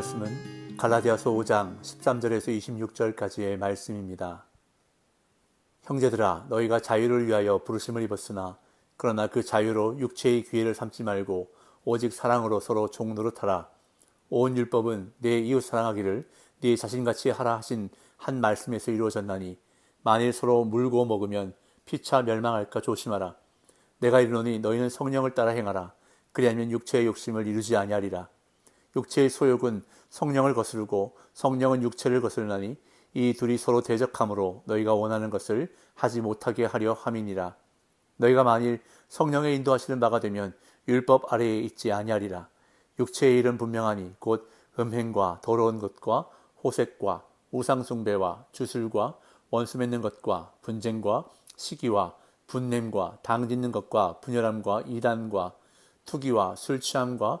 말씀은 갈라디아서 5장 13절에서 26절까지의 말씀입니다. 형제들아 너희가 자유를 위하여 부르심을 입었으나 그러나 그 자유로 육체의 기회를 삼지 말고 오직 사랑으로 서로 종노릇하라. 온 율법은 내 이웃 사랑하기를 네 자신같이 하라 하신 한 말씀에서 이루어졌나니 만일 서로 물고 먹으면 피차 멸망할까 조심하라. 내가 이르노니 너희는 성령을 따라 행하라. 그리하면 육체의 욕심을 이루지 아니하리라. 육체의 소욕은 성령을 거스르고 성령은 육체를 거스르나니 이 둘이 서로 대적함으로 너희가 원하는 것을 하지 못하게 하려 함이니라. 너희가 만일 성령의 인도하시는 바가 되면 율법 아래에 있지 아니하리라. 육체의 일은 분명하니 곧 음행과 더러운 것과 호색과 우상숭배와 주술과 원수 맺는 것과 분쟁과 시기와 분냄과 당짓는 것과 분열함과 이단과 투기와 술 취함과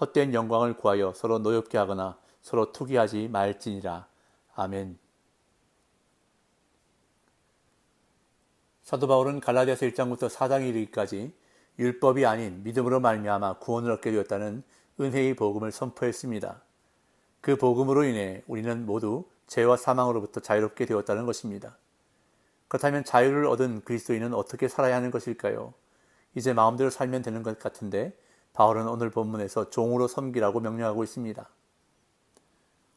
헛된 영광을 구하여 서로 노엽게 하거나 서로 투기하지 말지니라. 아멘. 사도 바울은 갈라디아서 1장부터 4장 이르기까지 율법이 아닌 믿음으로 말미암아 구원을 얻게 되었다는 은혜의 복음을 선포했습니다. 그 복음으로 인해 우리는 모두 죄와 사망으로부터 자유롭게 되었다는 것입니다. 그렇다면 자유를 얻은 그리스도인은 어떻게 살아야 하는 것일까요? 이제 마음대로 살면 되는 것 같은데 바울은 오늘 본문에서 종으로 섬기라고 명령하고 있습니다.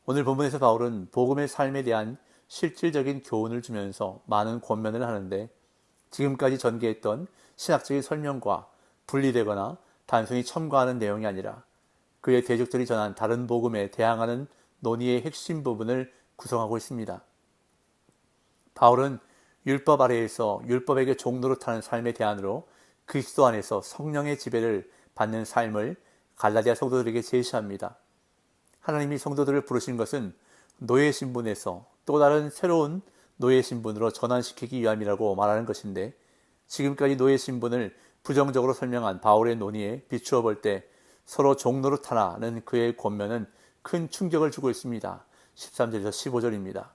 오늘 본문에서 바울은 복음의 삶에 대한 실질적인 교훈을 주면서 많은 권면을 하는데 지금까지 전개했던 신학적인 설명과 분리되거나 단순히 첨가하는 내용이 아니라 그의 대적들이 전한 다른 복음에 대항하는 논의의 핵심 부분을 구성하고 있습니다. 바울은 율법 아래에서 율법에게 종노릇하는 삶의 대안으로 그리스도 안에서 성령의 지배를 받는 삶을 갈라디아 성도들에게 제시합니다. 하나님이 성도들을 부르신 것은 노예 신분에서 또 다른 새로운 노예 신분으로 전환시키기 위함이라고 말하는 것인데 지금까지 노예 신분을 부정적으로 설명한 바울의 논의에 비추어 볼 때 서로 종노릇하라는 그의 권면은 큰 충격을 주고 있습니다. 13절에서 15절입니다.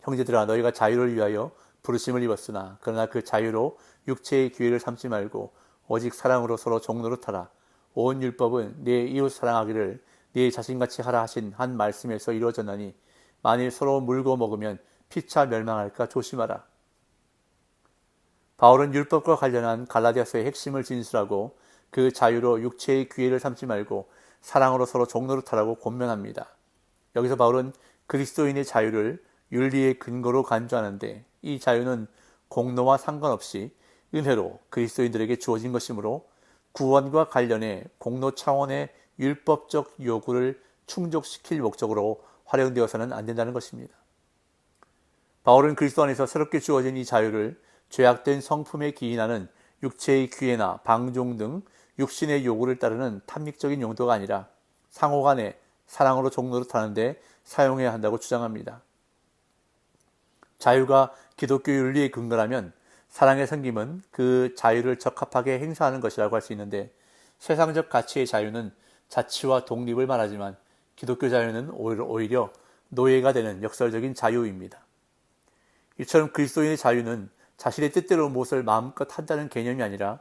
형제들아 너희가 자유를 위하여 부르심을 입었으나 그러나 그 자유로 육체의 기회를 삼지 말고 오직 사랑으로 서로 종노릇하라. 온 율법은 네 이웃 사랑하기를 네 자신같이 하라 하신 한 말씀에서 이루어졌나니 만일 서로 물고 먹으면 피차 멸망할까 조심하라. 바울은 율법과 관련한 갈라디아서의 핵심을 진술하고 그 자유로 육체의 기회를 삼지 말고 사랑으로 서로 종노릇하라고 권면합니다. 여기서 바울은 그리스도인의 자유를 윤리의 근거로 간주하는데 이 자유는 공로와 상관없이 은혜로 그리스도인들에게 주어진 것이므로 구원과 관련해 공로 차원의 율법적 요구를 충족시킬 목적으로 활용되어서는 안 된다는 것입니다. 바울은 그리스도 안에서 새롭게 주어진 이 자유를 죄악된 성품에 기인하는 육체의 기회나 방종 등 육신의 요구를 따르는 탐닉적인 용도가 아니라 상호간에 사랑으로 종노릇하는데 사용해야 한다고 주장합니다. 자유가 기독교 윤리의 근거라면 사랑의 생김은 그 자유를 적합하게 행사하는 것이라고 할 수 있는데 세상적 가치의 자유는 자치와 독립을 말하지만 기독교 자유는 오히려 노예가 되는 역설적인 자유입니다. 이처럼 그리스도인의 자유는 자신의 뜻대로 무엇을 마음껏 한다는 개념이 아니라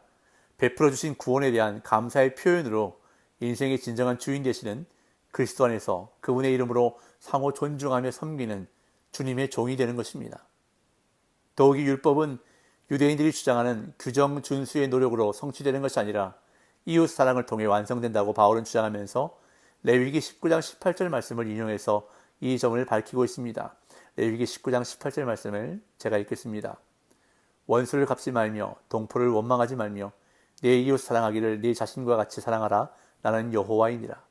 베풀어 주신 구원에 대한 감사의 표현으로 인생의 진정한 주인 되시는 그리스도 안에서 그분의 이름으로 상호 존중하며 섬기는 주님의 종이 되는 것입니다. 더욱이 율법은 유대인들이 주장하는 규정 준수의 노력으로 성취되는 것이 아니라 이웃 사랑을 통해 완성된다고 바울은 주장하면서 레위기 19장 18절 말씀을 인용해서 이 점을 밝히고 있습니다. 레위기 19장 18절 말씀을 제가 읽겠습니다. 원수를 갚지 말며 동포를 원망하지 말며 내 이웃 사랑하기를 네 자신과 같이 사랑하라 나는 여호와이니라.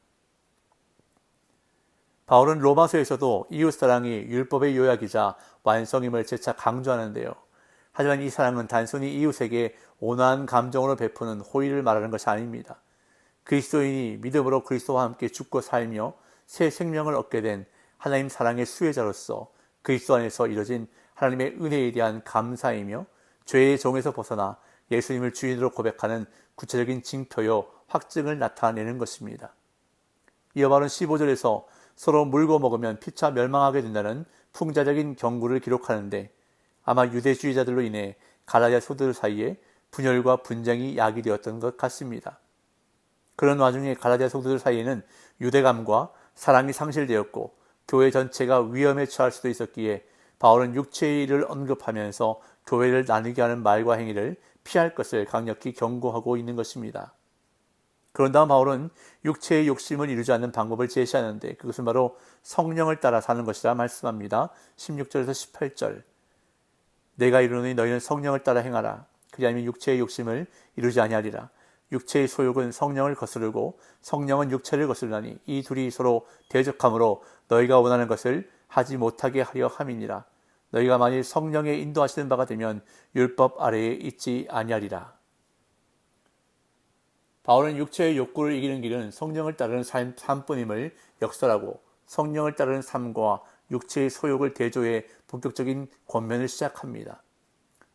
바울은 로마서에서도 이웃 사랑이 율법의 요약이자 완성임을 재차 강조하는데요. 하지만 이 사랑은 단순히 이웃에게 온화한 감정으로 베푸는 호의를 말하는 것이 아닙니다. 그리스도인이 믿음으로 그리스도와 함께 죽고 살며 새 생명을 얻게 된 하나님 사랑의 수혜자로서 그리스도 안에서 이뤄진 하나님의 은혜에 대한 감사이며 죄의 종에서 벗어나 예수님을 주인으로 고백하는 구체적인 징표요 확증을 나타내는 것입니다. 이어 바로 15절에서 서로 물고 먹으면 피차 멸망하게 된다는 풍자적인 경고를 기록하는데 아마 유대주의자들로 인해 가라디아 소들 사이에 분열과 분쟁이 야기되었던 것 같습니다. 그런 와중에 가라디아 성도들 사이에는 유대감과 사랑이 상실되었고 교회 전체가 위험에 처할 수도 있었기에 바울은 육체의 일을 언급하면서 교회를 나누게 하는 말과 행위를 피할 것을 강력히 경고하고 있는 것입니다. 그런 다음 바울은 육체의 욕심을 이루지 않는 방법을 제시하는데 그것은 바로 성령을 따라 사는 것이라 말씀합니다. 16절에서 18절. 내가 이르노니 너희는 성령을 따라 행하라. 그리하면 육체의 욕심을 이루지 아니하리라. 육체의 소욕은 성령을 거스르고 성령은 육체를 거스르나니 이 둘이 서로 대적함으로 너희가 원하는 것을 하지 못하게 하려 함이니라. 너희가 만일 성령의 인도하시는 바가 되면 율법 아래에 있지 아니하리라. 바울은 육체의 욕구를 이기는 길은 성령을 따르는 삶, 삶뿐임을 역설하고 성령을 따르는 삶과 육체의 소욕을 대조해 본격적인 권면을 시작합니다.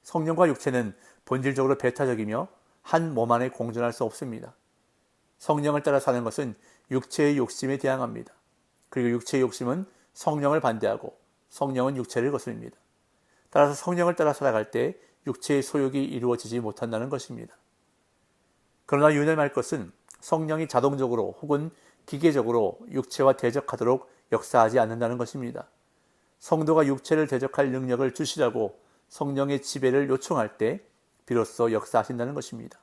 성령과 육체는 본질적으로 배타적이며 한 몸 안에 공존할 수 없습니다. 성령을 따라 사는 것은 육체의 욕심에 대항합니다. 그리고 육체의 욕심은 성령을 반대하고 성령은 육체를 거스릅니다. 따라서 성령을 따라 살아갈 때 육체의 소욕이 이루어지지 못한다는 것입니다. 그러나 유념할 것은 성령이 자동적으로 혹은 기계적으로 육체와 대적하도록 역사하지 않는다는 것입니다. 성도가 육체를 대적할 능력을 주시라고 성령의 지배를 요청할 때 비로소 역사하신다는 것입니다.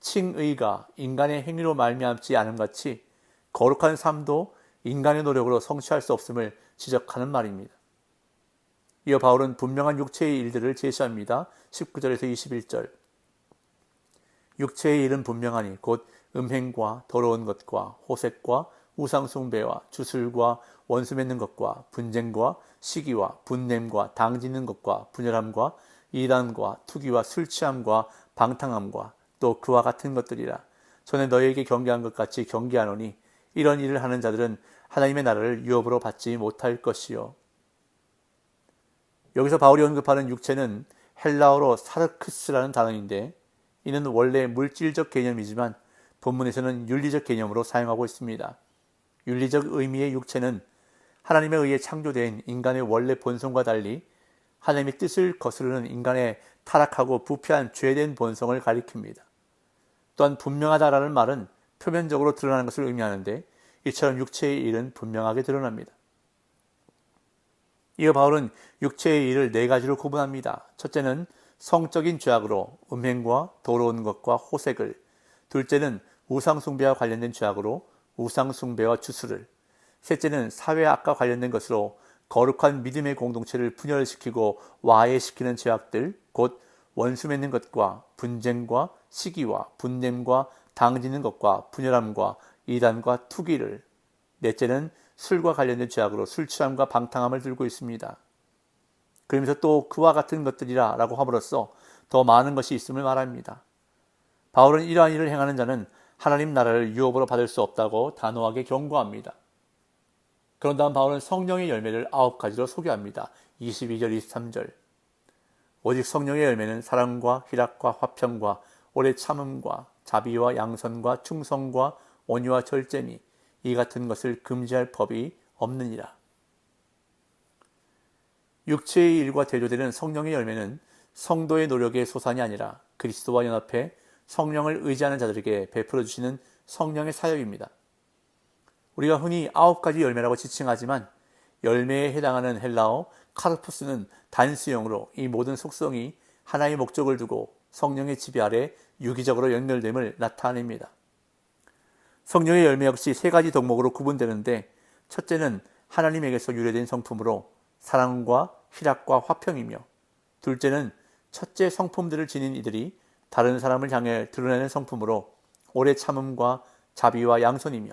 칭의가 인간의 행위로 말미암지 않음 같이 거룩한 삶도 인간의 노력으로 성취할 수 없음을 지적하는 말입니다. 이어 바울은 분명한 육체의 일들을 제시합니다. 19절에서 21절. 육체의 일은 분명하니 곧 음행과 더러운 것과 호색과 우상숭배와 주술과 원수 맺는 것과 분쟁과 시기와 분냄과 당짓는 것과 분열함과 이단과 투기와 술취함과 방탕함과 또 그와 같은 것들이라 전에 너희에게 경계한 것 같이 경계하노니 이런 일을 하는 자들은 하나님의 나라를 유업으로 받지 못할 것이요. 여기서 바울이 언급하는 육체는 헬라어로 사르크스라는 단어인데 이는 원래 물질적 개념이지만 본문에서는 윤리적 개념으로 사용하고 있습니다. 윤리적 의미의 육체는 하나님에 의해 창조된 인간의 원래 본성과 달리 하나님의 뜻을 거스르는 인간의 타락하고 부패한 죄된 본성을 가리킵니다. 또한 분명하다라는 말은 표면적으로 드러나는 것을 의미하는데 이처럼 육체의 일은 분명하게 드러납니다. 이어 바울은 육체의 일을 네 가지로 구분합니다. 첫째는 성적인 죄악으로 음행과 더러운 것과 호색을, 둘째는 우상숭배와 관련된 죄악으로 우상숭배와 주술을, 셋째는 사회 악과 관련된 것으로 거룩한 믿음의 공동체를 분열시키고 와해시키는 죄악들, 곧 원수 맺는 것과 분쟁과 시기와 분냄과 당지는 것과 분열함과 이단과 투기를, 넷째는 술과 관련된 죄악으로 술 취함과 방탕함을 들고 있습니다. 그러면서 또 그와 같은 것들이라 라고 함으로써 더 많은 것이 있음을 말합니다. 바울은 이러한 일을 행하는 자는 하나님 나라를 유업으로 받을 수 없다고 단호하게 경고합니다. 그런 다음 바울은 성령의 열매를 아홉 가지로 소개합니다. 22절, 23절. 오직 성령의 열매는 사랑과 희락과 화평과 오래 참음과 자비와 양선과 충성과 온유와 절제니 이 같은 것을 금지할 법이 없느니라. 육체의 일과 대조되는 성령의 열매는 성도의 노력의 소산이 아니라 그리스도와 연합해 성령을 의지하는 자들에게 베풀어 주시는 성령의 사역입니다. 우리가 흔히 아홉 가지 열매라고 지칭하지만 열매에 해당하는 헬라어 카르푸스는 단수형으로 이 모든 속성이 하나의 목적을 두고 성령의 지배 아래 유기적으로 연결됨을 나타냅니다. 성령의 열매 역시 세 가지 덕목으로 구분되는데 첫째는 하나님에게서 유래된 성품으로 사랑과 희락과 화평이며 둘째는 첫째 성품들을 지닌 이들이 다른 사람을 향해 드러내는 성품으로 오래 참음과 자비와 양손이며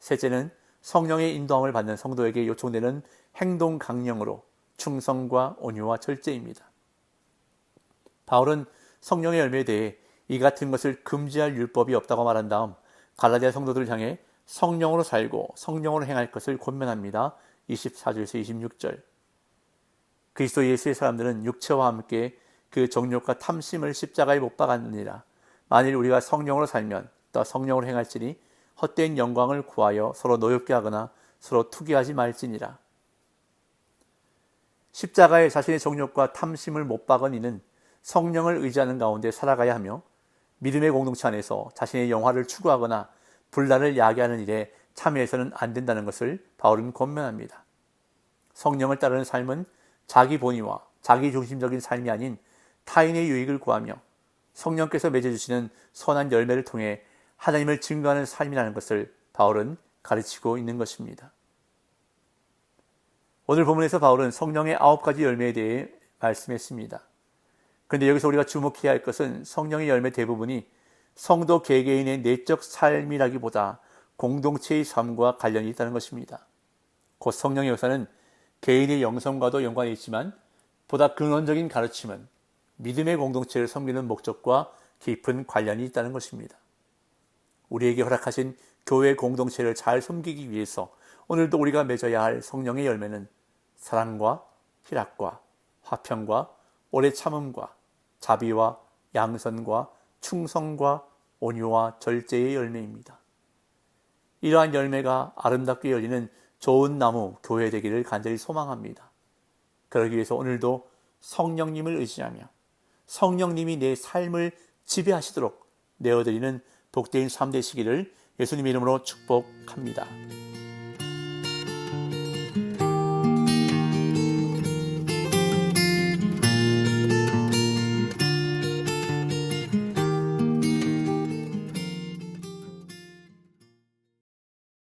셋째는 성령의 인도함을 받는 성도에게 요청되는 행동 강령으로 충성과 온유와 절제입니다. 바울은 성령의 열매에 대해 이 같은 것을 금지할 율법이 없다고 말한 다음 갈라디아 성도들을 향해 성령으로 살고 성령으로 행할 것을 권면합니다. 24절에서 26절. 그리스도 예수의 사람들은 육체와 함께 그 정욕과 탐심을 십자가에 못 박았느니라. 만일 우리가 성령으로 살면 또 성령으로 행할지니 헛된 영광을 구하여 서로 노엽게 하거나 서로 투기하지 말지니라. 십자가에 자신의 정욕과 탐심을 못 박은 이는 성령을 의지하는 가운데 살아가야 하며 믿음의 공동체 안에서 자신의 영화를 추구하거나 분란을 야기하는 일에 참여해서는 안 된다는 것을 바울은 권면합니다. 성령을 따르는 삶은 자기 본의와 자기 중심적인 삶이 아닌 타인의 유익을 구하며 성령께서 맺어주시는 선한 열매를 통해 하나님을 증거하는 삶이라는 것을 바울은 가르치고 있는 것입니다. 오늘 본문에서 바울은 성령의 아홉 가지 열매에 대해 말씀했습니다. 그런데 여기서 우리가 주목해야 할 것은 성령의 열매 대부분이 성도 개개인의 내적 삶이라기보다 공동체의 삶과 관련이 있다는 것입니다. 곧 성령의 역사는 개인의 영성과도 연관이 있지만 보다 근원적인 가르침은 믿음의 공동체를 섬기는 목적과 깊은 관련이 있다는 것입니다. 우리에게 허락하신 교회 공동체를 잘 섬기기 위해서 오늘도 우리가 맺어야 할 성령의 열매는 사랑과 희락과 화평과 오래 참음과 자비와 양선과 충성과 온유와 절제의 열매입니다. 이러한 열매가 아름답게 열리는 좋은 나무 교회 되기를 간절히 소망합니다. 그러기 위해서 오늘도 성령님을 의지하며 성령님이 내 삶을 지배하시도록 내어드리는 복된 삶 되시기를 예수님 이름으로 축복합니다.